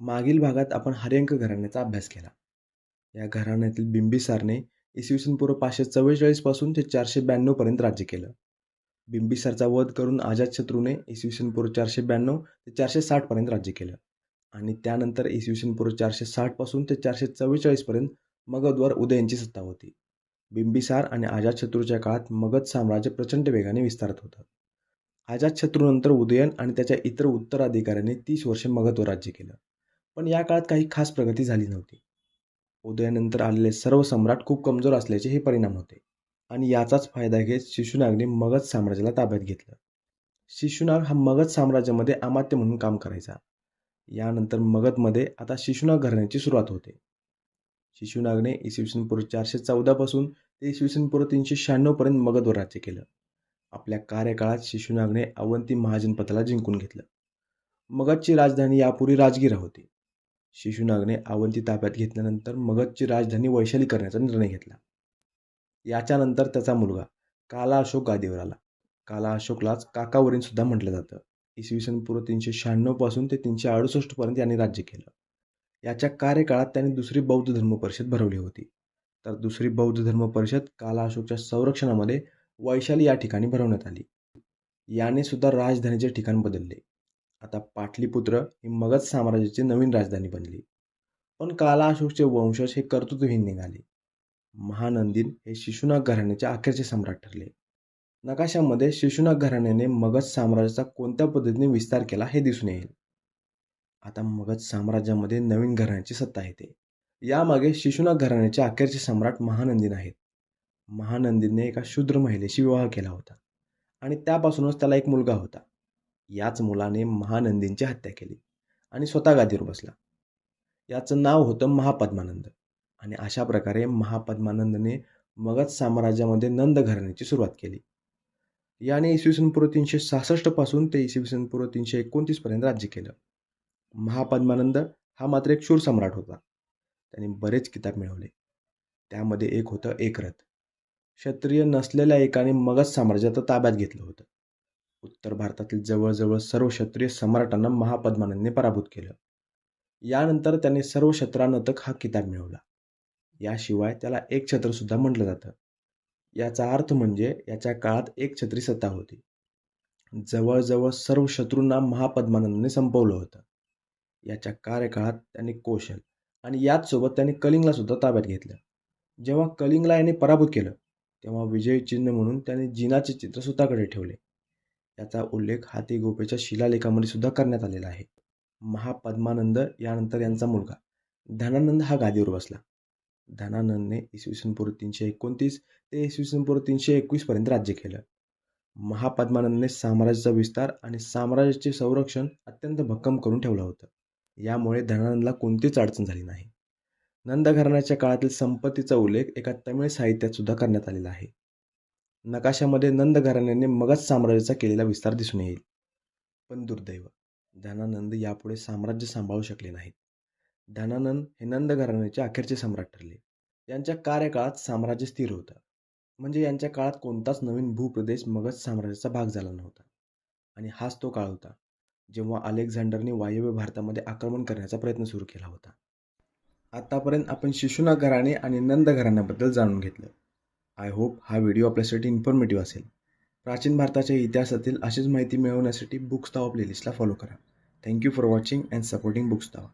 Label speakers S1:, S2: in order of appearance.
S1: मागील भागात आपण हर्यंक घराण्याचा अभ्यास केला. या घराण्यातील बिंबिसारने इसवी सन पूर्व पाचशे चव्वेचाळीसपासून ते चारशे ब्याण्णवपर्यंत राज्य केलं. बिंबिसारचा वध करून अजातशत्रूने इसवी सन पूर्व चारशे ब्याण्णव ते चारशे साठपर्यंत राज्य केलं. आणि त्यानंतर इसवी सन पूर्व चारशे साठपासून ते चारशे चव्वेचाळीसपर्यंत मगधवर उदयनची सत्ता होती. बिंबिसार आणि अजातशत्रूच्या काळात मगध साम्राज्य प्रचंड वेगाने विस्तारत होतं. अजातशत्रूनंतर उदयन आणि त्याच्या इतर उत्तराधिकाऱ्यांनी तीस वर्षे मगधवर राज्य केलं. पण या काळात काही खास प्रगती झाली नव्हती. उदयानंतर आलेले सर्व सम्राट खूप कमजोर असल्याचे हे परिणाम होते. आणि याचाच फायदा घेत शिशुनागने मगध साम्राज्याला ताब्यात घेतलं. शिशुनाग हा मगध साम्राज्यामध्ये अमात्य म्हणून काम करायचा. यानंतर मगधमध्ये आता शिशुनाग घराण्याची सुरुवात होते. शिशुनागने इसवी सन पूर्व चारशे चौदापासून ते इसवी सन पूर्व तीनशे शहाण्णवपर्यंत मगधवर राज्य केलं. आपल्या कार्यकाळात शिशुनागने अवंती महाजनपदाला जिंकून घेतलं. मगधची राजधानी यापूर्वी राजगिरा होती. शिशुनागने अवंती ताब्यात घेतल्यानंतर मगधची राजधानी वैशाली करण्याचा निर्णय घेतला. याच्यानंतर त्याचा मुलगा काला अशोक गादीवर आला. काला अशोकलाच काकावरीन सुद्धा म्हटलं जातं. इसवी सन पूर्व तीनशे शहाण्णवपासून ते तीनशे अडुसष्टपर्यंत यांनी राज्य केलं. याच्या कार्यकाळात त्यांनी दुसरी बौद्ध धर्म परिषद भरवली होती. तर दुसरी बौद्ध धर्म परिषद काला अशोकच्या संरक्षणामध्ये वैशाली या ठिकाणी भरवण्यात आली. याने सुद्धा राजधानीचे ठिकाण बदलले. आता पाटलीपुत्र ही मगध साम्राज्याची नवीन राजधानी बनली. पण काला अशोकचे वंशज हे कर्तृत्वहीन निघाले. महानंदीन हे शिशुनाग घराण्याचे अखेरचे सम्राट ठरले. नकाशामध्ये शिशुनाग घराण्याने मगध साम्राज्याचा कोणत्या पद्धतीने विस्तार केला हे दिसून येईल. आता मगध साम्राज्यामध्ये नवीन घराण्याची सत्ता येते. यामागे शिशुनाग घराण्याचे अखेरचे सम्राट महानंदीन आहेत. महानंदीने एका शूद्र महिलेशी विवाह केला होता. आणि त्यापासूनच त्याला एक मुलगा होता. याच मुलाने महानंदींची हत्या केली आणि स्वतः गादीवर बसला. याचं नाव होतं महापद्मानंद आणि अशा प्रकारे महापद्मानंदने मगध साम्राज्यामध्ये नंद घराण्याची सुरुवात केली. याने इसवी सन पूर्व तीनशे सहासष्टपासून ते इसवी सन पूर्व तीनशे एकोणतीसपर्यंत राज्य केलं. महापद्मानंद हा मात्र एक शूर सम्राट होता. त्याने बरेच किताब मिळवले. त्यामध्ये एक होतं एकरथ. क्षत्रिय नसलेल्या एकाने मगध साम्राज्यात ताब्यात घेतलं होतं. उत्तर भारतातील जवळजवळ सर्व क्षत्रिय सम्राटांना महापद्मानंदने पराभूत केलं. यानंतर त्याने सर्व क्षत्रानतक हा किताब मिळवला. याशिवाय त्याला एक छत्रसुद्धा म्हटलं जातं. याचा अर्थ म्हणजे याच्या काळात एक छत्री सत्ता होती. जवळजवळ सर्व शत्रूंना महापद्मानंदने संपवलं होतं. याच्या कार्यकाळात त्यांनी कौशल आणि याचसोबत त्यांनी कलिंगला सुद्धा ताब्यात घेतलं. जेव्हा कलिंगला याने पराभूत केलं तेव्हा विजय चिन्ह म्हणून त्याने जिनाचे चित्र स्वतःकडे ठेवले. याचा उल्लेख हाती गोपेच्या शिलालेखामध्ये सुद्धा करण्यात आलेला आहे. महापद्मानंद यानंतर यांचा मुलगा. धनानंद हा गादीवर बसला. धनानंदने इसवी सन तीनशे एकोणतीस ते इसवी सन पूर्व तीनशे एकवीसपर्यंत राज्य केलं. महापद्मानंदने साम्राज्याचा विस्तार आणि साम्राज्याचे संरक्षण अत्यंत भक्कम करून ठेवलं होतं. यामुळे धनानंदला कोणतीच अडचण झाली नाही. नंदघराण्याच्या काळातील संपत्तीचा उल्लेख एका तमिळ साहित्यात सुद्धा करण्यात आलेला आहे. नकाशामध्ये नंद घराण्याने मगध साम्राज्याचा केलेला विस्तार दिसून येईल. पण दुर्दैव धनानंद यापुढे साम्राज्य सांभाळू शकले नाहीत. धनानंद हे नंद घराण्याचे अखेरचे सम्राट ठरले. यांच्या कार्यकाळात साम्राज्य स्थिर होतं. म्हणजे यांच्या काळात कोणताच नवीन भूप्रदेश मगध साम्राज्याचा भाग झाला नव्हता. आणि हाच तो काळ होता जेव्हा अलेक्झांडरने वायव्य भारतामध्ये आक्रमण करण्याचा प्रयत्न सुरू केला होता. आतापर्यंत आपण शिशुना घराणे आणि नंद घराण्याबद्दल जाणून घेतलं. आय होप हा व्हिडिओ आपल्यासाठी इन्फॉर्मेटिव्ह असेल. प्राचीन भारताच्या इतिहासातील अशीच माहिती मिळवण्यासाठी बुक्स तावा प्लेलिस्टला फॉलो करा. Thank you for watching and supporting Books Tava